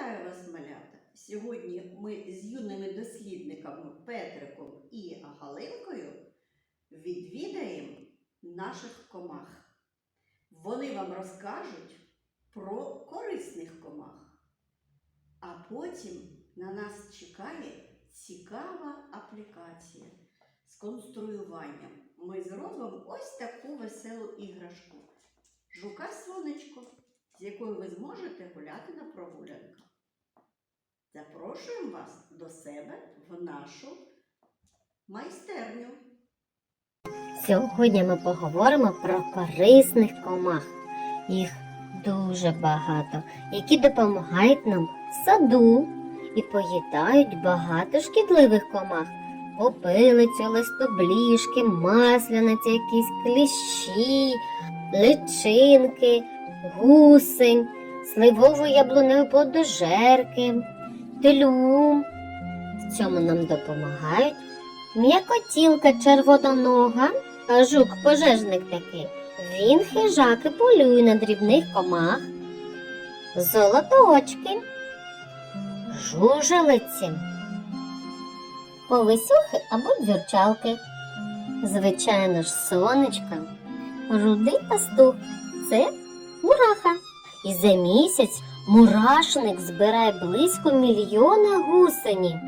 Вітаю вас, малята! Сьогодні ми з юними дослідниками Петриком і Галинкою відвідаємо наших комах. Вони вам розкажуть про корисних комах. А потім на нас чекає цікава аплікація з конструюванням. Ми зробимо ось таку веселу іграшку. Жука сонечко, з якою ви зможете гуляти на прогулянках. Запрошуємо вас до себе в нашу майстерню. Сьогодні ми поговоримо про корисних комах. Їх дуже багато, які допомагають нам в саду і поїдають багато шкідливих комах. Попилицю, листобліжки, масляниці, якісь кліщі, личинки, гусень, сливову яблуневу подожерки, тлюм. В цьому нам допомагають М'якотілка червононога, жук пожежник такий. Він хижак і полює на дрібних комах. Золотоочки, жужелиці, повисюхи або дзюрчалки. Звичайно ж, сонечка, рудий пастух це мураха. І за місяць мурашник збирає близько мільйона гусені.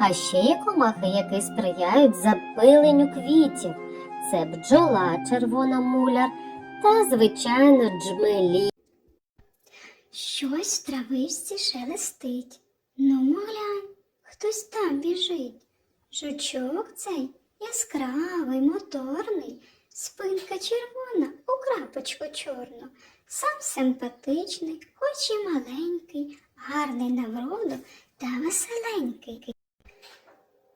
А ще є комахи, які сприяють запиленню квітів. Це бджола, червона муляр та, звичайно, джмелі. Щось в травичці шелестить. Ну, глянь, хтось там біжить. Жучок цей яскравий, моторний, спинка червона у крапочку чорну. Сам симпатичний, хоч і маленький, гарний на вроду та веселенький.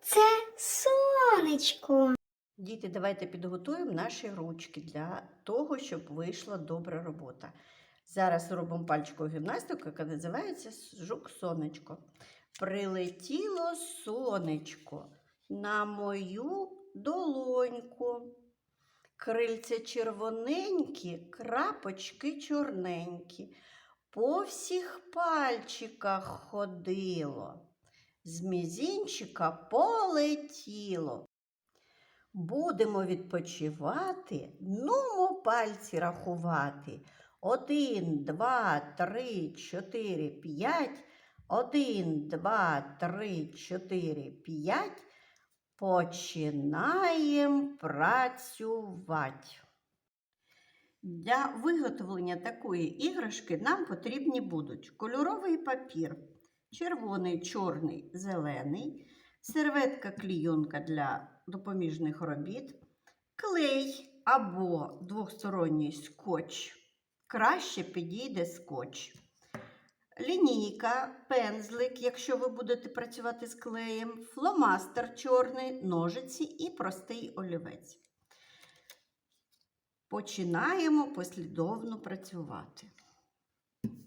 Це сонечко. Діти, давайте підготуємо наші ручки для того, щоб вийшла добра робота. Зараз робимо пальчикову гімнастику, яка називається жук сонечко. Прилетіло сонечко на мою долоньку. Крильця червоненькі, крапочки чорненькі. По всіх пальчиках ходило. З мізінчика полетіло. Будемо відпочивати, нумо пальці рахувати. Один, два, три, чотири, п'ять. Один, два, три, чотири, п'ять. Починаємо працювати. Для виготовлення такої іграшки нам потрібні будуть кольоровий папір, червоний, чорний, зелений, серветка клійонка для допоміжних робіт, клей або двосторонній скотч. Краще підійде скотч. Лінійка, пензлик, якщо ви будете працювати з клеєм, фломастер чорний, ножиці і простий олівець. Починаємо послідовно працювати.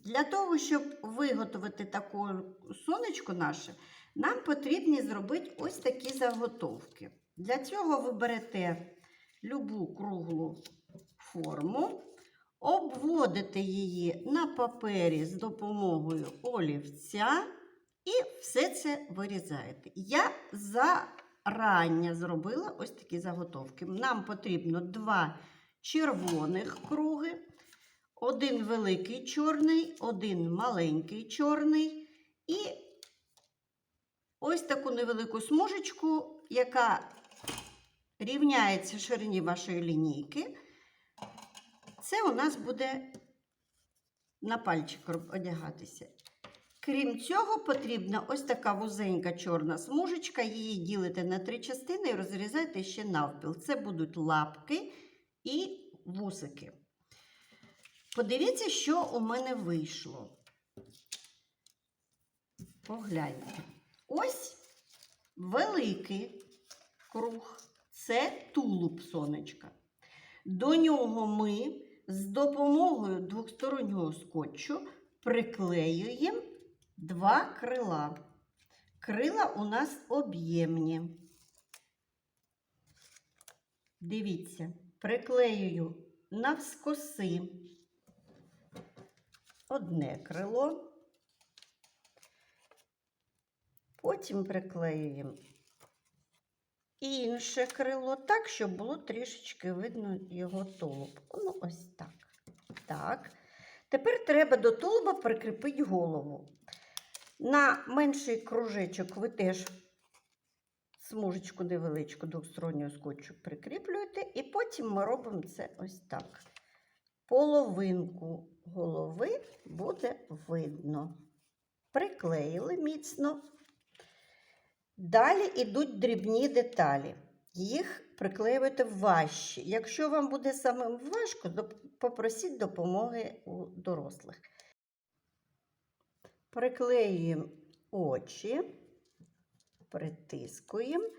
Для того, щоб виготовити таку сонечко наше, нам потрібно зробити ось такі заготовки. Для цього ви берете любу круглу форму, обводите її на папері з допомогою олівця і все це вирізаєте. Я зарання зробила ось такі заготовки. Нам потрібно два червоних круги, один великий чорний, один маленький чорний і ось таку невелику смужечку, яка рівняється ширині вашої лінійки. Це у нас буде на пальчик одягатися. Крім цього, потрібна ось така вузенька чорна смужечка. Її ділите на три частини і розрізаєте ще навпіл. Це будуть лапки і вусики. Подивіться, що у мене вийшло. Погляньте. Ось великий круг це тулуб сонечка. До нього ми з допомогою двостороннього скотчу приклеюємо два крила. Крила у нас об'ємні. Дивіться, приклеюю навскоси одне крило, Потім приклеюємо інше крило так, щоб було трішечки видно його тулуб. Ну, ось так. Так. Тепер треба до тулуба прикріпити голову. На менший кружечок ви теж смужечку невеличку двостороннього скотчу прикріплюєте, і потім ми робимо це ось так. Половинку голови буде видно. Приклеїли міцно. Далі йдуть дрібні деталі. Їх приклеювати важче. Якщо вам буде самим важко, попросіть допомоги у дорослих. Приклеюємо очі, притискуємо.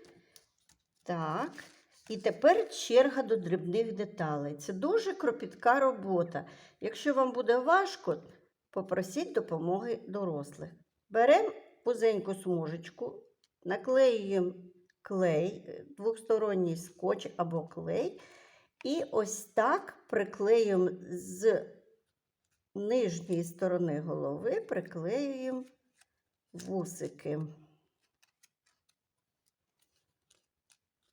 Так. І тепер черга до дрібних деталей. Це дуже кропітка робота. Якщо вам буде важко, попросіть допомоги дорослих. Беремо вузеньку смужечку, наклеюємо клей, е, двосторонній скотч або клей, і ось так приклеюємо з нижньої сторони голови, приклеюємо вусики.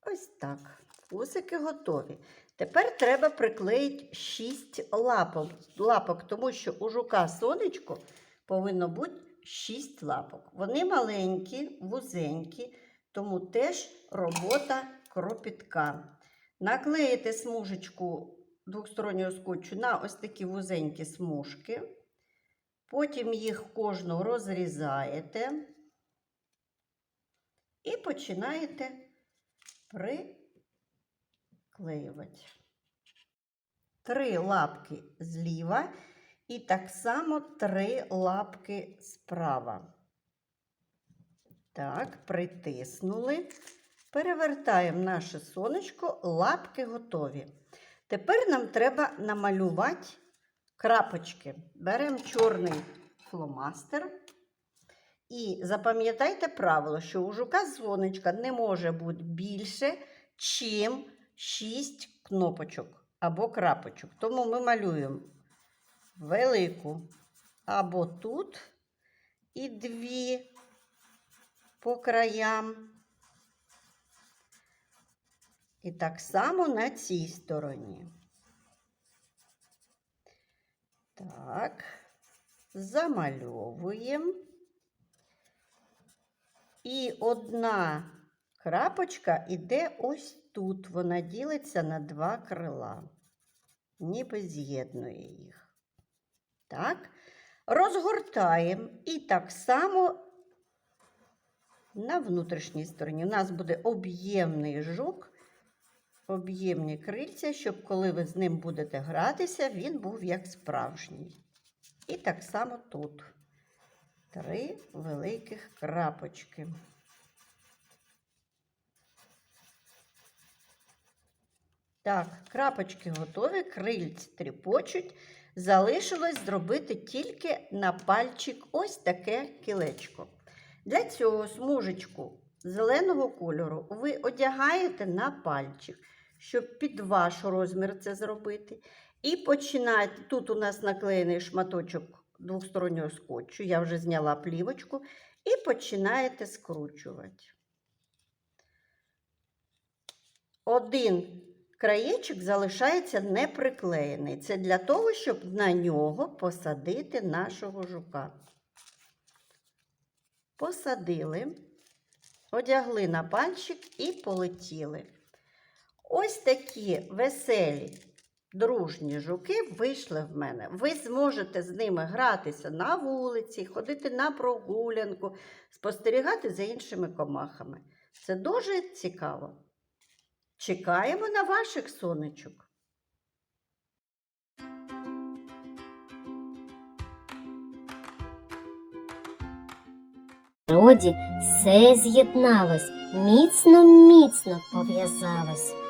Ось так. Вусики готові. Тепер треба приклеїти 6 лапок, лапок, тому що у жука сонечко повинно бути 6 лапок. Вони маленькі, вузенькі, тому теж робота кропітка. Наклеїте смужечку двостороннього скотчу на ось такі вузенькі смужки. Потім їх кожну розрізаєте і починаєте приклеювати. Три лапки зліва і так само три лапки справа. Так, притиснули. Перевертаємо наше сонечко, лапки готові. Тепер нам треба намалювати крапочки. Беремо чорний фломастер. І запам'ятайте правило, що у жука сонечка не може бути більше, чим 6 кнопочок або крапочок. Тому ми малюємо велику або тут і дві по краям. І так само на цій стороні. Так, замальовуємо. І одна крапочка іде ось тут. Вона ділиться на два крила, ніби з'єднує їх. Так, розгортаємо і так само на внутрішній стороні. У нас буде об'ємний жук, об'ємні крильця, щоб коли ви з ним будете гратися, він був як справжній. І так само тут три великих крапочки. Так, крапочки готові, крильці тріпочуть. Залишилось зробити тільки на пальчик ось таке кілечко. Для цього смужечку зеленого кольору ви одягаєте на пальчик, щоб під ваш розмір це зробити. І починаєте. Тут у нас наклеєний шматочок двостороннього скотчу, я вже зняла плівочку, і починаєте скручувати. Один краєчок залишається неприклеєний. Це для того, щоб на нього посадити нашого жука. Посадили, одягли на пальчик і полетіли. Ось такі веселі, дружні жуки вийшли в мене. Ви зможете з ними гратися на вулиці, ходити на прогулянку, спостерігати за іншими комахами. Це дуже цікаво. Чекаємо на ваших сонечок. Роді все з'єдналось, міцно-міцно пов'язалось.